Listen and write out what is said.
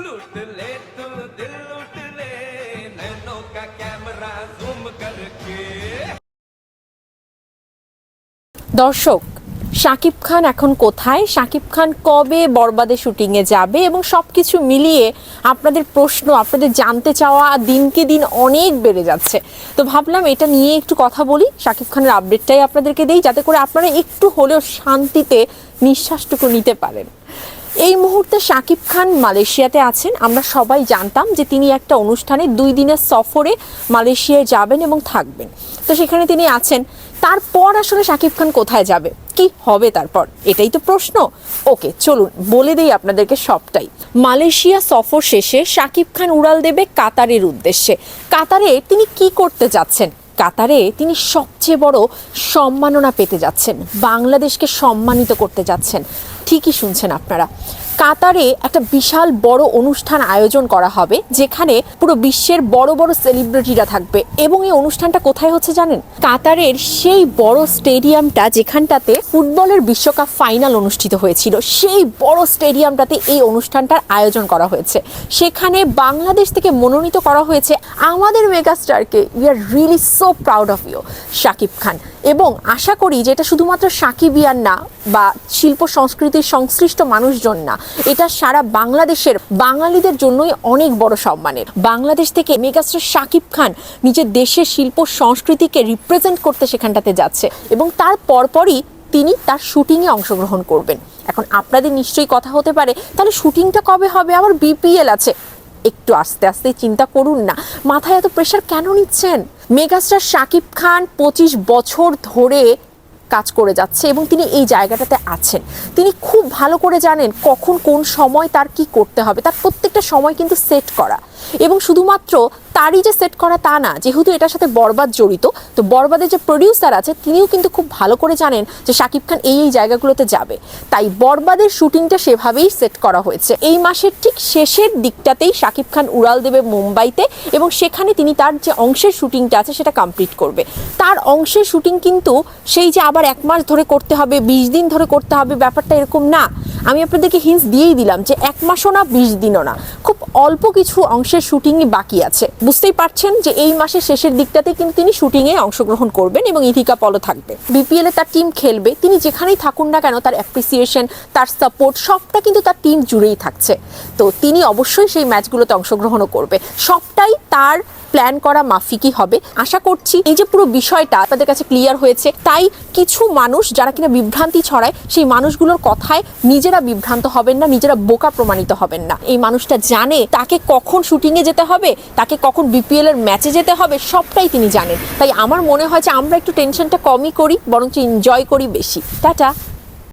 लूट ले तू दिल लूट ले नैनों का कैमरा जूम करके দর্শক শাকিব খান এখন কোথায় শাকিব খান কবে বরবাদে শুটিংয়ে যাবে এবং সব কিছু মিলিয়ে আপনাদের প্রশ্ন আপনাদের জানতে চাওয়া দিনকে দিন অনেক বেড়ে যাচ্ছে তো ভাবলাম এটা নিয়ে একটু কথা বলি শাকিব খানের আপডেটটাই আপনাদেরকে দেই যাতে করে আপনারা একটু হলেও শান্তিতে নিঃশ্বাসটুকু নিতে পারেন এই মুহূর্তে শাকিব খান মালয়েশিয়াতে আছেন। আমরা সবাই জানতাম যে তিনি একটা অনুষ্ঠানে দুই দিনের সফরে মালয়েশিয়ায় যাবেন এবং থাকবেন। তো সেখানে তিনি আছেন। তারপর আসলে শাকিব খান কোথায় যাবে? কি হবে তারপর? এটাই তো প্রশ্ন। ওকে, চলুন, বলে দেই আপনাদেরকে সবটাই। মালয়েশিয়া সফর শেষে শাকিব খান উড়াল দেবে কাতারের উদ্দেশ্যে। কাতারে তিনি কি করতে যাচ্ছেন? কাতারে তিনি সবচেয়ে বড় সম্মাননা পেতে যাচ্ছেন। বাংলাদেশকে সম্মানিত করতে যাচ্ছেন। ঠিকই শুনছেন আপনারা? কাতারে একটা বিশাল বড় অনুষ্ঠান আয়োজন করা হবে, যেখানে পুরো বিশ্বের বড় বড় সেলিব্রিটিরা থাকবে। এবং এই অনুষ্ঠানটা কোথায় হচ্ছে জানেন? কাতারের সেই বড় স্টেডিয়ামটা যেখানটাতে ফুটবলের বিশ্বকাপ ফাইনাল অনুষ্ঠিত হয়েছিল, সেই বড় স্টেডিয়ামটাতে এই অনুষ্ঠানটার আয়োজন করা হয়েছে। সেখানে বাংলাদেশ থেকে মনোনীত করা হয়েছে আমাদের মেগাস্টারকে। We are really so proud of you Shakib Khan. এবং আশা করি যে এটা শুধুমাত্র সাকিবিয়ান না, বা শিল্প সংস্কৃতির সংশ্লিষ্ট মানুষজন না এটা সারা বাংলাদেশের বাঙালিদের জন্যই অনেক বড় সম্মানের। বাংলাদেশ থেকে মেগাস্টার শাকিব খান নিজের দেশের শিল্প সংস্কৃতিকে রিপ্রেজেন্ট করতে সেখানটাতে যাচ্ছে এবং তার পরপরই তিনি তার শুটিংয়ে অংশগ্রহণ করবেন। এখন আপনাদের নিশ্চয়ই কথা হতে পারে, তাহলে শুটিংটা কবে হবে? আবার বিপিএল আছে। একটু আস্তে আস্তে চিন্তা করুন না। মাথায় এত প্রেশার কেন নিচ্ছেন? মেগাস্টার শাকিব খান পঁচিশ বছর ধরে কাজ করে যাচ্ছে এবং তিনি এই জায়গাটাতে আছেন। তিনি খুব ভালো করে জানেন কখন কোন সময় তার কি করতে হবে। তার প্রত্যেকটা সময় কিন্তু সেট করা। এবং শুধুমাত্র তারই যে সেট করা তা না, যেহেতু এটার সাথে বরবাদ জড়িত, তো বরবাদের যে প্রডিউসার আছে, তিনিও কিন্তু খুব ভালো করে জানেন যে শাকিব খান এই এই জায়গাগুলোতে যাবে। তাই বরবাদের শুটিংটা সেভাবেই সেট করা হয়েছে। এই মাসের ঠিক শেষের দিকটাতেই শাকিব খান উড়াল দেবে মুম্বাইতে এবং সেখানে তিনি তার যে অংশের শুটিংটা আছে, সেটা কমপ্লিট করবে। তার অংশের শুটিং কিন্তু সেই যে আবার এক মাস ধরে করতে হবে, বিশ দিন ধরে করতে হবে, ব্যাপারটা এরকম না। আমি আপনাদেরকে হিন্স দিয়েই দিলাম যে এক মাসও না, বিশ দিনও না। খুব অল্প কিছু অংশের শুটিংই বাকি আছে। বুঝতেই পারছেন যে এই মাসের শেষের দিকটাতে কিন্তু তিনি শুটিংয়ে অংশগ্রহণ করবেন এবং ইথিকা পলও থাকবে। বিপিএল তার টিম খেলবে, তিনি যেখানেই থাকুন না কেন, তার অ্যাপ্রিসিয়েশন তার সাপোর্ট সবটা কিন্তু তার টিম জুড়েই থাকছে। তো তিনি অবশ্যই সেই ম্যাচগুলোতে অংশগ্রহণও করবে। সবটাই তার প্ল্যান করা মাফিকই হবে। আশা করছি এই যে পুরো বিষয়টা তাদের কাছে ক্লিয়ার হয়েছে, তাই কিছু মানুষ যারা কিনা বিভ্রান্তি ছড়ায়, সেই মানুষগুলোর কথায় নিজেরা বিভ্রান্ত হবেন না, নিজেরা বোকা প্রমাণিত হবেন না। এই মানুষটা জানে তাকে কখন শুটিংয়ে যেতে হবে, তাকে কখন বিপিএল এর ম্যাচে যেতে হবে, সবটাই তিনি জানেন। তাই আমার মনে হয় যে আমরা একটু টেনশনটা কমই করি, বরঞ্চ এনজয় করি বেশি। টাটা।